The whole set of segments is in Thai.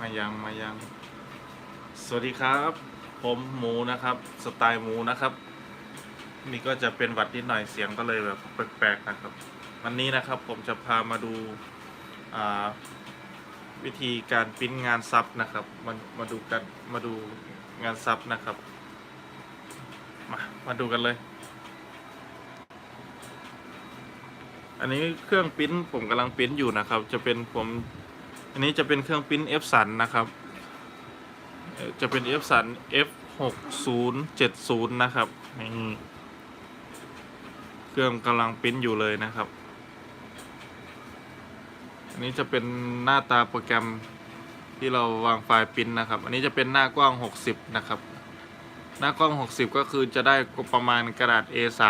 มายังมายัง สวัสดีครับ ผมหมูนะครับ สไตล์หมูนะครับ นี่ก็จะเป็นหวัดนิดหน่อยเสียงก็เลยแบบแปลกๆนะครับ วันนี้นะครับผมจะพามาดูาวิธีการปิ้นงานซับนะครับมามาดูกันมาดูงานซับนะครับ มามาดูกันเลย อันนี้เครื่องปิ้นผมกำลังปิ้นอยู่นะครับ จะเป็นผม อันนี้จะเป็นเครื่องปริ้น F สันนะครับ จะเป็น F สัน F 6 0 7 0นะครับนี่เครื่องกำลังปริ้นอยู่เลยนะครับ อันนี้จะเป็นหน้าตาโปรแกรมที่เราวางไฟล์ปริ้นนะครับ อันนี้จะเป็นหน้ากว้าง 60 นะครับ หน้ากล้อง60 ก็คือจะได้ประมาณกระดาษ A3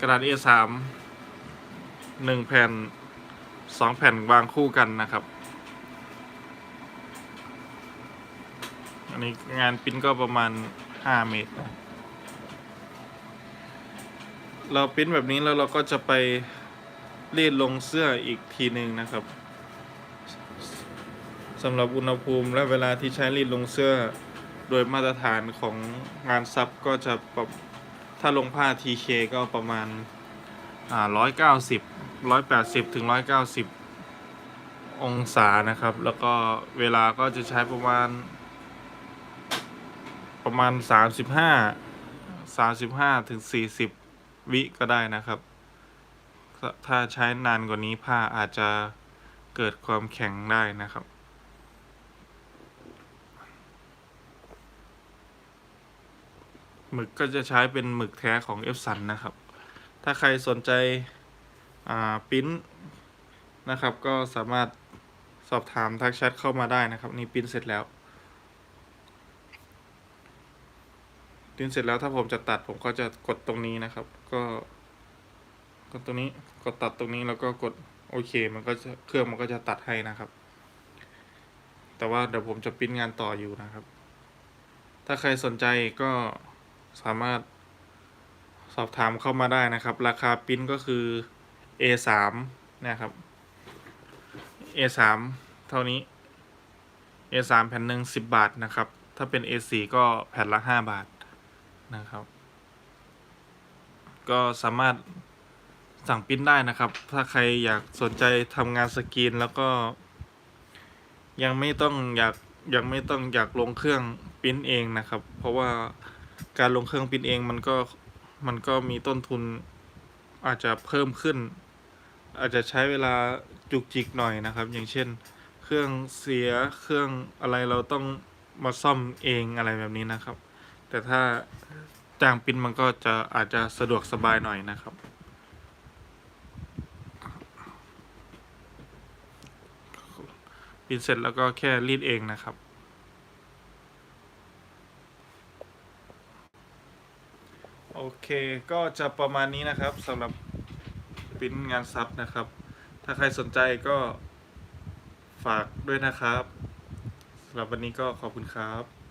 กระดาษ A3 หนึ่งแผ่น สองแผ่นวางคู่กันนะครับ อันนี้งานปิ้นก็ประมาณ5เมตรนะเราปิ้นแบบนี้แล้วเราก็จะไปรีดลงเสื้ออีกทีหนึ่งนะครับสำหรับอุณหภูมิและเวลาที่ใช้รีดลงเสื้อโดยมาตรฐานของงานซับก็จะปรับถ้าลงผ้า TK ก็ประมาณ อ่าร้อยเก้าสิบร้อยแปดสิบถึงร้อยเก้าสิบองศานะครับ แล้วก็เวลาก็จะใช้ประมาณ ประมาณสามสิบห้าสามสิบห้าถึงสี่สิบวิก็ได้นะครับ ถ้าใช้นานกว่านี้ผ้าอาจจะเกิดความแข็งได้นะครับหมึกก็จะใช้เป็นหมึกแท้ของ F สันนะครับ ถ้าใครสนใจปิ้นนะครับ ก็สามารถสอบถามทักแชทเข้ามาได้นะครับ นี่ปิ้นเสร็จแล้วปิ้นเสร็จแล้วถ้าผมจะตัดผมก็จะกดตรงนี้นะครับ ก็กดตรงนี้กดตัดตรงนี้แล้วก็กดโอเค มันก็จะเครื่องมันก็จะตัดให้นะครับ แต่ว่าเดี๋ยวผมจะปิ้นงานต่ออยู่นะครับ ถ้าใครสนใจก็สามารถ สอบถามเข้ามาได้นะครับ ราคาปิ้นก็คือ A3 นะครับ A3 เท่านี้ A3 แผ่นหนึ่ง10บบาทนะครับ ถ้าเป็น A4 ก็แผ่นละ5บาทนะครับ ก็สามารถสั่งปิ้นได้นะครับ ถ้าใครอยากสนใจทำงานสกรีนแล้วก็ ยังไม่ต้องอยากยังไม่ต้องอยากลงเครื่องปิ้นเองนะครับ เพราะว่าการลงเครื่องปิ้นเองมันก็ มันก็มีต้นทุนอาจจะเพิ่มขึ้น อาจจะใช้เวลาจุกจิกหน่อยนะครับ อย่างเช่น เครื่องเสียเครื่องอะไรเราต้องมาซ่อมเองอะไรแบบนี้นะครับ แต่ถ้าจ้างปิ้นมันก็จะอาจจะสะดวกสบายหน่อยนะครับปิ้นเสร็จแล้วก็แค่รีดเองนะครับ โอเคก็จะประมาณนี้นะครับสำหรับปิ้นงานซับนะครับ ถ้าใครสนใจก็ฝากด้วยนะครับสำหรับวันนี้ก็ขอบคุณครับ